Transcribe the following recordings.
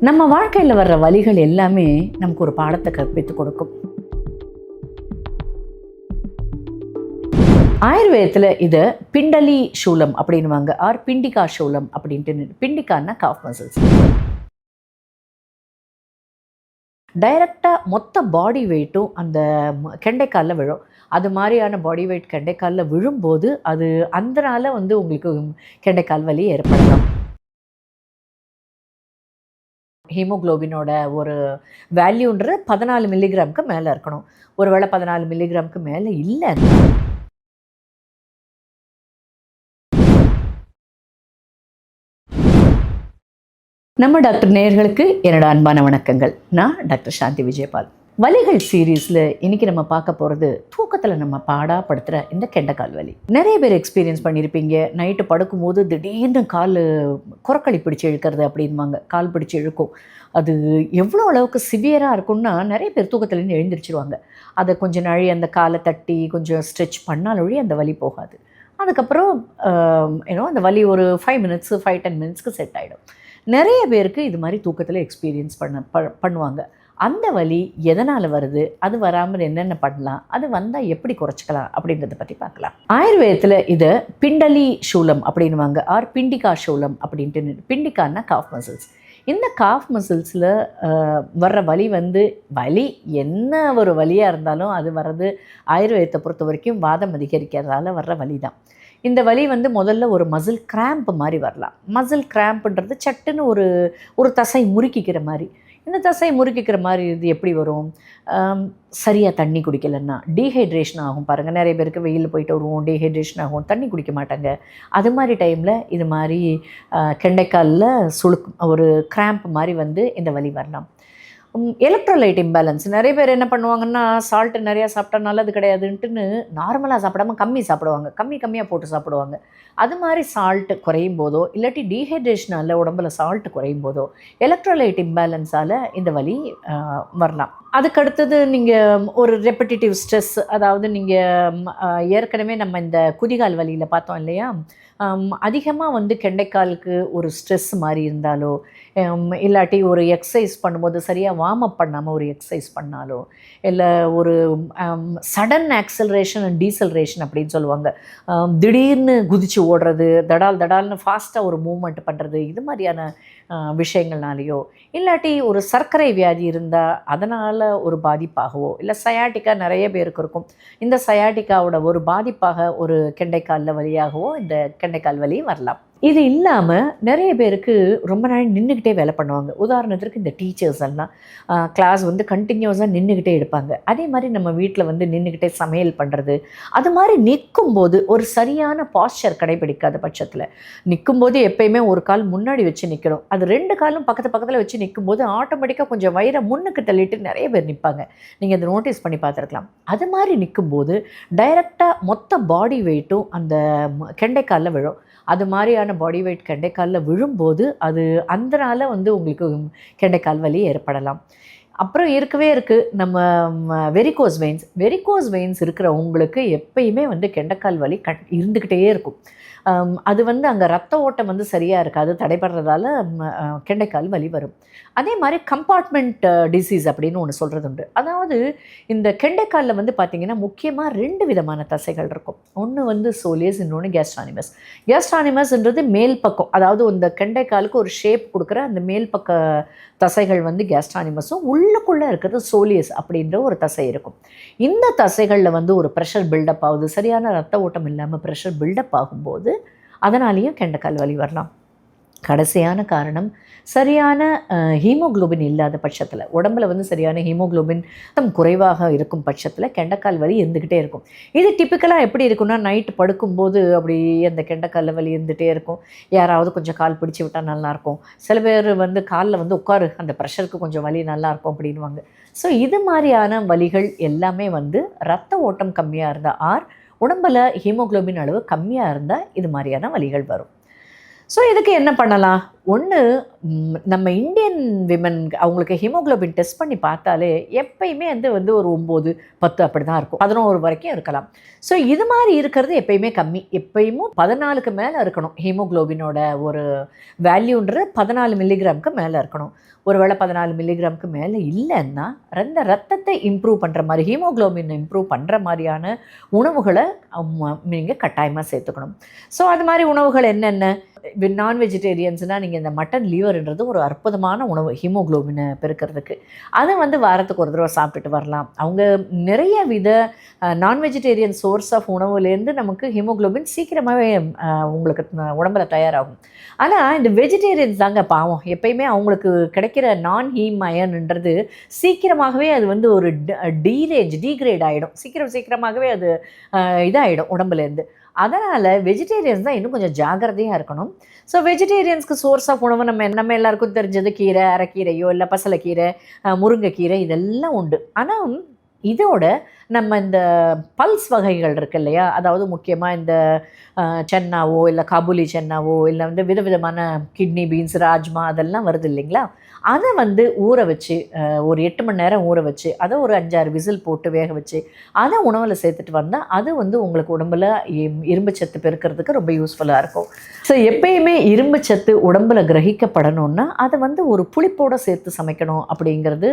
நம்ம வாழ்க்கையில் வர்ற வழிகள் எல்லாமே நமக்கு ஒரு பாடத்தை கற்பித்து கொடுக்கும். ஆயுர்வேதத்தில் இதை பிண்டலி சூலம் அப்படின்வாங்க ஆர் பிண்டிகா சூலம் அப்படின்ட்டு பிண்டிகான்னா காஃப் மசில்ஸ் டைரக்டாக மொத்த பாடி வெயிட்டும் அந்த கெண்டைக்காலில் விழும். அது மாதிரியான பாடி வெயிட் கெண்டைக்காலில் விழும்போது அது அந்தனால வந்து உங்களுக்கு கெண்டைக்கால் வலி ஏற்படலாம். ஹீமோக்ளோபினோட ஒரு வேல்யூன்றது பதினாலு மில்லிகிராம்க்கு மேலே இருக்கணும். ஒருவேளை பதினாலு மில்லிகிராம்க்கு மேலே இல்லை. நம்ம டாக்டர் நேயர்களுக்கு என்னோட அன்பான வணக்கங்கள். நான் டாக்டர் சாந்தி விஜயபால். வலிகள் சீரீஸில் இன்றைக்கி நம்ம பார்க்க போகிறது தூக்கத்தில் நம்ம பாடாப்படுத்துகிற இந்த கெண்டக்கால் வலி நிறைய பேர் எக்ஸ்பீரியன்ஸ் பண்ணியிருப்பீங்க நைட்டு படுக்கும்போது திடீர்னு கால் குரக்களி பிடிச்சி இழுக்கிறது அப்படின்வாங்க கால் பிடிச்சி இழுக்கும். அது எவ்வளோ அளவுக்கு சிவியராக இருக்கும்னா நிறைய பேர் தூக்கத்துலேருந்து எழுந்திரிச்சிருவாங்க. அதை கொஞ்சம் நழி அந்த காலை தட்டி கொஞ்சம் ஸ்ட்ரெச் பண்ணாலொழி அந்த வலி போகாது. அதுக்கப்புறம் ஏன்னோ அந்த வலி ஒரு ஃபைவ் மினிட்ஸு ஃபைவ் டென் மினிட்ஸ்க்கு செட் ஆகிடும் நிறைய பேருக்கு இது மாதிரி தூக்கத்தில் எக்ஸ்பீரியன்ஸ் பண்ண ப பண்ணுவாங்க. அந்த வலி எதனால் வருது? அது வராமல் என்னென்ன பண்ணலாம்? அது வந்தால் எப்படி குறைச்சிக்கலாம்? அப்படின்றத பற்றி பார்க்கலாம். ஆயுர்வேதத்தில் இதை பிண்டலி சூலம் அப்படின்வாங்க ஆர் பிண்டிகா சூலம் அப்படின்ட்டு பிண்டிகான்னா காஃப் மசில்ஸ் இந்த காஃப் மசில்ஸில் வர்ற வலி வந்து வலி என்ன ஒரு வலியாக இருந்தாலும் அது வர்றது ஆயுர்வேதத்தை பொறுத்த வரைக்கும் வாதம் அதிகரிக்கிறதால வர்ற வலி தான் இந்த வலி வந்து முதல்ல ஒரு மசில் கிராம்ப் மாதிரி வரலாம். மசில் கிராம்ப்ன்றது சட்டுன்னு ஒரு ஒரு தசை முறுக்கிக்கிற மாதிரி. இந்த தசை முறுக்கிக்கிற மாதிரி இது எப்படி வரும்? சரியாக தண்ணி குடிக்கலைன்னா டீஹைட்ரேஷன் ஆகும். பாருங்கள் நிறைய பேருக்கு வெயில் போயிட்டு வருவோம் டீஹைட்ரேஷன் ஆகும். தண்ணி குடிக்க மாட்டாங்க. அது மாதிரி டைமில் இது மாதிரி கெண்டைக்காலில் சுழுக்கு ஒரு கிராம்ப் மாதிரி வந்து இந்த வலி வரலாம். எலக்ட்ரோலைட் இம்பேலன்ஸ் நிறைய பேர் என்ன பண்ணுவாங்கன்னா சால்ட்டு நிறையா சாப்பிட்டா நல்லது கிடையாதுன்ட்டுன்னு நார்மலாக சாப்பிடாம கம்மி சாப்பிடுவாங்க. கம்மி கம்மியாக போட்டு சாப்பிடுவாங்க. அது மாதிரி சால்ட்டு குறையும் போதோ இல்லாட்டி டீஹைட்ரேஷனால் உடம்புல சால்ட்டு குறையும் போதோ எலக்ட்ரோலைட் இம்பேலன்ஸால் இந்த வலி வரலாம். அதுக்கடுத்தது நீங்கள் ஒரு ரெப்படிட்டிவ் ஸ்ட்ரெஸ் அதாவது நீங்கள் ஏற்கனவே நம்ம இந்த குதிகால் வலியில் பார்த்தோம் இல்லையா? அதிகமாக வந்து கெண்டைக்காலுக்கு ஒரு ஸ்ட்ரெஸ் மாதிரி இருந்தாலோ இல்லாட்டி ஒரு எக்ஸசைஸ் பண்ணும்போது சரியாக வார்ம் அப் பண்ணாமல் ஒரு எக்ஸசைஸ் பண்ணாலோ இல்லை ஒரு சடன் ஆக்சலரேஷன் அண்ட் டீசலரேஷன் அப்படின்னு சொல்லுவாங்க. திடீர்னு குதித்து ஓடுறது தடால் தடால்னு ஃபாஸ்ட்டாக ஒரு மூமெண்ட் பண்ணுறது இது மாதிரியான விஷயங்கள்னாலேயோ இல்லாட்டி ஒரு சர்க்கரை வியாதி இருந்தால் அதனால் ஒரு பாதிப்பாகவோ இல்லை சயாட்டிக்கா நிறைய பேருக்கு இருக்கும். இந்த சயாட்டிக்காவோட ஒரு பாதிப்பாக ஒரு கெண்டைக்காலில் வழியாகவோ இந்த கெண்டைக்கால் வலி வரலாம். இது இல்லாமல் நிறைய பேருக்கு ரொம்ப நாள் நின்றுக்கிட்டே வேலை பண்ணுவாங்க. உதாரணத்திற்கு இந்த டீச்சர்ஸ் எல்லாம் கிளாஸ் வந்து கண்டினியூஸாக நின்றுக்கிட்டே எடுப்பாங்க. அதே மாதிரி நம்ம வீட்டில் வந்து நின்றுக்கிட்டே சமையல் பண்ணுறது அது மாதிரி நிற்கும்போது ஒரு சரியான பாஸ்டர் கடைபிடிக்காத பட்சத்தில் நிற்கும்போது எப்பயுமே ஒரு கால் முன்னாடி வச்சு நிற்கணும் அது ரெண்டு காலும் பக்கத்து பக்கத்தில் வச்சு நிற்கும்போது ஆட்டோமேட்டிக்காக கொஞ்சம் வயிறை முன்னுக்கு தள்ளிட்டு நிறைய பேர் நிற்பாங்க. நீங்கள் அதை நோட்டீஸ் பண்ணி பார்த்துருக்கலாம். அது மாதிரி நிற்கும்போது டைரெக்டாக மொத்த பாடி வெயிட்டும் அந்த கெண்டைக்காலில் விழும். அது மாதிரியான பாடி வெயிட் கெண்டைக்காலில் விழும்போது அது அந்தனால் வந்து உங்களுக்கு கெண்டைக்கால் வலி ஏற்படலாம். அப்புறம் இருக்கவே இருக்குது நம்ம வெரிகோஸ் வெயின்ஸ் வெரிகோஸ் வெயின்ஸ் இருக்கிற உங்களுக்கு எப்பயுமே வந்து கெண்டைக்கால் வலி கட் இருந்துக்கிட்டே இருக்கும். அது வந்து அங்கே ரத்த ஓட்டம் வந்து சரியாக இருக்காது. தடைபடுறதால கெண்டைக்கால் வலி வரும். அதே மாதிரி கம்பார்ட்மெண்ட் டிசீஸ் அப்படின்னு ஒன்று சொல்கிறது உண்டு அதாவது இந்த கெண்டைக்காலில் வந்து பார்த்திங்கன்னா முக்கியமாக ரெண்டு விதமான தசைகள் இருக்கும். ஒன்று வந்து சோலியஸ் இன்னொன்று கேஸ்ட்ரானிமஸ் கேஸ்ட்ரானிமஸ்ன்றது மேல் பக்கம். அதாவது இந்த கெண்டைக்காலுக்கு ஒரு ஷேப் கொடுக்குற அந்த மேல் பக்க தசைகள் வந்து கேஸ்ட்ரானிமஸும் உள்ளுக்குள்ளே இருக்கிறது சோலியஸ் அப்படின்ற ஒரு தசை இருக்கும். இந்த தசைகளில் வந்து ஒரு ப்ரெஷர் பில்டப் ஆகுது. சரியான ரத்த ஓட்டம் இல்லாமல் ப்ரெஷர் பில்டப் ஆகும்போது அதனாலேயும் கெண்டைக்கால் வலி வரலாம். கடைசியான காரணம் சரியான ஹீமோக்ளோபின் இல்லாத பட்சத்தில் உடம்பில் வந்து சரியான ஹீமோக்ளோபின் குறைவாக இருக்கும் பட்சத்தில் கெண்டக்கால் வலி இருந்துக்கிட்டே இருக்கும். இது டிப்பிக்கலாக எப்படி இருக்குன்னா நைட்டு படுக்கும்போது அப்படி அந்த கெண்டக்கால் வலி இருந்துகிட்டே இருக்கும். யாராவது கொஞ்சம் கால் பிடிச்சி விட்டால் நல்லாயிருக்கும் சில பேர் வந்து காலில் வந்து உட்காரு அந்த ப்ரெஷருக்கு கொஞ்சம் வலி நல்லாயிருக்கும் அப்படின்வாங்க ஸோ இது மாதிரியான வலிகள் எல்லாமே வந்து ரத்த ஓட்டம் கம்மியாக இருந்தால் ஆர் உடம்பில் ஹீமோக்ளோபின் அளவு கம்மியாக இருந்தால் இது மாதிரியான வலிகள் வரும். ஸோ இதுக்கு என்ன பண்ணலாம்? ஒன்று நம்ம இந்தியன் விமன் அவங்களுக்கு ஹீமோகுளோபின் டெஸ்ட் பண்ணி பார்த்தாலே எப்பயுமே வந்து வந்து ஒரு ஒம்பது பத்து அப்படி தான் இருக்கும். பதினோரு வரைக்கும் இருக்கலாம். ஸோ இது மாதிரி இருக்கிறது எப்பயுமே கம்மி. எப்பயுமே பதினாலுக்கு மேலே இருக்கணும். ஹீமோகுளோபினோட ஒரு வேல்யூன்றது பதினாலு மில்லிகிராமுக்கு மேலே இருக்கணும். ஒருவேளை பதினாலு மில்லிகிராமுக்கு மேலே இல்லைன்னா ரெண்ட ரத்தத்தை இம்ப்ரூவ் பண்ணுற மாதிரி ஹீமோகுளோபின் இம்ப்ரூவ் பண்ணுற மாதிரியான உணவுகளை நீங்கள் கட்டாயமாக சேர்த்துக்கணும். ஸோ அது மாதிரி உணவுகள் என்னென்ன? நான் வெஜிடேரியன்ஸ்னால் நீங்கள் இந்த மட்டன் லிவர்ன்றது ஒரு அற்புதமான உணவு ஹீமோக்ளோபினை பெருக்கிறதுக்கு. அதை வந்து வாரத்துக்கு ஒரு தடவை சாப்பிட்டுட்டு வரலாம். அவங்க நிறைய வித நான் வெஜிடேரியன் சோர்ஸ் ஆஃப் உணவுலேருந்து நமக்கு ஹீமோக்ளோபின் சீக்கிரமாகவே உங்களுக்கு உடம்புல தயாராகும். ஆனால் இந்த வெஜிடேரியன்ஸ் தாங்க பாவம். எப்பயுமே அவங்களுக்கு கிடைக்கிற நான் ஹீம் அயன்ன்றது சீக்கிரமாகவே அது வந்து ஒரு டீரேஞ்ச் டீக்ரேட் ஆகிடும் சீக்கிரம் சீக்கிரமாகவே அது இதாகிடும் உடம்புலேருந்து அதனால் வெஜிடேரியன்ஸ் தான் இன்னும் கொஞ்சம் ஜாகிரதையாக இருக்கணும். ஸோ வெஜிடேரியன்ஸ்க்கு சோர்ஸ் ஆஃப் உணவு நம்ம நம்ம எல்லாருக்கும் தெரிஞ்சது கீரை அரைக்கீரையோ இல்லை பசலைக்கீரை முருங்கைக்கீரை இதெல்லாம் உண்டு. ஆனால் இதோட நம்ம இந்த பல்ஸ் வகைகள் இருக்கு இல்லையா? அதாவது முக்கியமாக இந்த சென்னாவோ இல்லை காபூலி சென்னாவோ இல்லை வந்து விதவிதமான கிட்னி பீன்ஸ் ராஜ்மா அதெல்லாம் வருது இல்லைங்களா? அதை வந்து ஊற வச்சு ஒரு எட்டு மணி நேரம் ஊற வச்சு அதை ஒரு அஞ்சாறு விசில் போட்டு வேக வச்சு அதை உணவில் சேர்த்துட்டு வந்தால் அது வந்து உங்களுக்கு உடம்பில் இரும்பு சத்து பெருக்கிறதுக்கு ரொம்ப யூஸ்ஃபுல்லாக இருக்கும். ஸோ எப்பயுமே இரும்பு சத்து உடம்புல கிரகிக்கப்படணும்னா அதை வந்து ஒரு புளிப்போடு சேர்த்து சமைக்கணும் அப்படிங்கிறது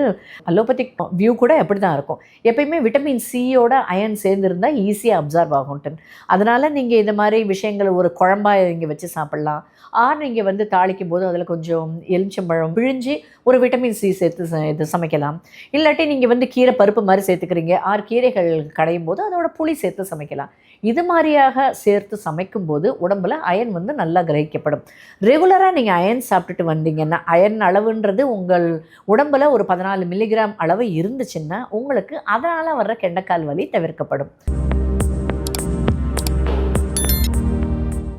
அலோபதிக் வியூ கூட எப்படி தான் இருக்கும். எப்பயுமே விட்டமின்ஸ் சியோட அயன் சேர்ந்துருந்தால் ஈஸியாக அப்சர்வ் ஆகும்ட்டு அதனால் நீங்கள் இந்த மாதிரி விஷயங்கள் ஒரு குழம்பாக இங்கே வச்சு சாப்பிட்லாம். ஆர் நீங்கள் வந்து தாளிக்கும் போது அதில் கொஞ்சம் எலுமிச்சம்பழம் பிழிஞ்சு ஒரு விட்டமின் சி சேர்த்து இது சமைக்கலாம். இல்லாட்டி நீங்கள் வந்து கீரை பருப்பு மாதிரி சேர்த்துக்கிறீங்க ஆர் கீரைகள் கடையும் போது அதோட புளி சேர்த்து சமைக்கலாம். இது மாதிரியாக சேர்த்து சமைக்கும் போது உடம்புல அயன் வந்து நல்லா கிரகிக்கப்படும். ரெகுலராக நீங்கள் அயன் சாப்பிட்டுட்டு வந்தீங்கன்னா அயன் அளவுன்றது உங்கள் உடம்புல ஒரு பதினாலு மில்லிகிராம் அளவு இருந்துச்சுன்னா உங்களுக்கு அதனால் வர்ற கெண்டக்கால் வலி தவிர்க்கப்படும்.